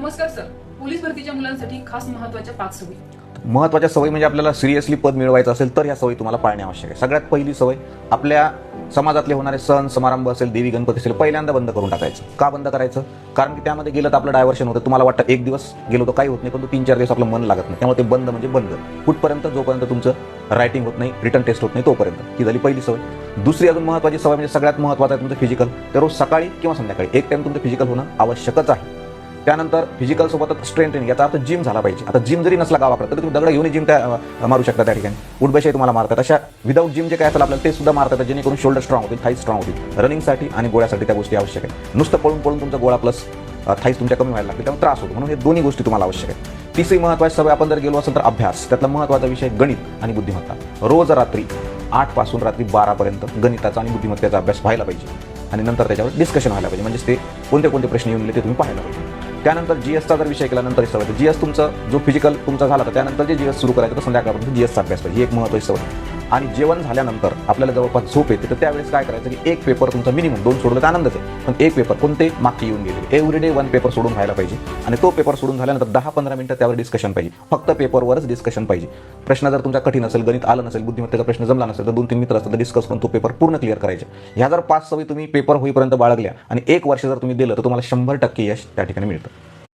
नमस्कार sir. Police भरतीच्या मुलांसाठी खास महत्त्वाच्या पाच सवयी. महत्त्वाच्या सवयी म्हणजे आपल्याला सिरियसली पद मिळवायचं असेल तर ह्या सवयी तुम्हाला पाळणे आवश्यक आहे. सगळ्यात पहिली सवय आपल्या समाजातले होणारे सण समारंभ असेल देवी गणपती असेल पहिल्यांदा बंद करून टाकायचं. का बंद करायचं? कारण की त्यामध्ये गेलं तर आपलं डायव्हर्शन होतं. तुम्हाला वाटतं एक दिवस गेलो तर काही होत नाही पण तीन चार दिवस आपलं मन लागत नाही. त्यामुळे ते बंद म्हणजे बंद. कुठपर्यंत जोपर्यंत तुमचं रायटिंग होत नाही रिटर्न टेस्ट होत नाही तोपर्यंत. ही झाली पहिली सवय. दुसरी अजून महत्त्वाची सवय म्हणजे सगळ्यात महत्त्वाचं आहे तुमचं फिजिकल तर रोज सकाळी किंवा संध्याकाळी एक टाइम तुमचं फिजिकल होणं आवश्यकच आहे. त्यानंतर फिजिकल सोबतच स्ट्रेंथ ट्रेनिंग याचा अर्थ जिम झाला पाहिजे. आता जिम जरी नसला गावाकडे तरी तुम्ही दगड घेऊन जिम त्या मारू शकता त्या ठिकाणी. उठबशाही तुम्हाला मारतात. अशा विदाऊट जिम जे काय असेल आपल्याला ते सुद्धा मारतात. जेणेकरून शोल्डर स्ट्रॉंग होतील थाई स्ट्रॉंग होतील. रनिंगसाठी आणि गोळ्यासाठी त्या गोष्टी आवश्यक आहे नुसतं पळून पळून तुमचा गोळा प्लस थाईज तुमच्या कमी व्हायला लागते त्यामुळे त्रास होतो. म्हणून हे दोन्ही गोष्टी तुम्हाला आवश्यक आहे तिसरी महत्त्वाची सवय आपण जर गेलो असेल तर अभ्यास. त्यातला महत्त्वाचा विषय गणित आणि बुद्धिमत्ता. रोज रात्री आठपासून रात्री बारापर्यंत गणिताचा आणि बुद्धिमत्तेचा अभ्यास व्हायला पाहिजे. आणि नंतर त्याच्यावर डिस्कशन व्हायला पाहिजे. म्हणजे ते कोणते कोणते प्रश्न येऊन गेले ते तुम्ही पाहायला पाहिजे. त्यानंतर जी एसचा जर विषय केला नंतर जी एस तुमचं जो फिजिकल तुमचा झाला तर त्यानंतर जे जीएस सुरू करायचं तर संध्याकाळपर्यंत जीएसचा अभ्यास ही एक महत्त्वाची सवय. आणि जेवण झाल्यानंतर आपल्याला जवळपास झोप येते. तर त्यावेळेस काय करायचं की एक पेपर तुमचा मिनिमम दोन सोडलं तर आनंदच आहे. पण एक पेपर कोणते? मागचे येऊन गेले. एव्हरी डे वन पेपर सोडून व्हायला पाहिजे. आणि तो पेपर सोडून झाल्यानंतर दहा पंधरा मिनिटं त्यावर डिस्कशन पाहिजे. फक्त पेपरवरच डिस्कशन पाहिजे. प्रश्न जर तुमचा कठीण असेल गणित आलं नसेल बुद्धिमत्तेचा प्रश्न जमला नसेल तर दोन तीन मित्र असतात डिस्कस करून तो पेपर पूर्ण क्लिअर करायचे. ह्या जर पाच सवयी तुम्ही पेपर होईपर्यंत बाळगल्या आणि एक वर्ष जर तुम्ही दिलं तर तुम्हाला शंभर टक्के यश त्या ठिकाणी मिळतं.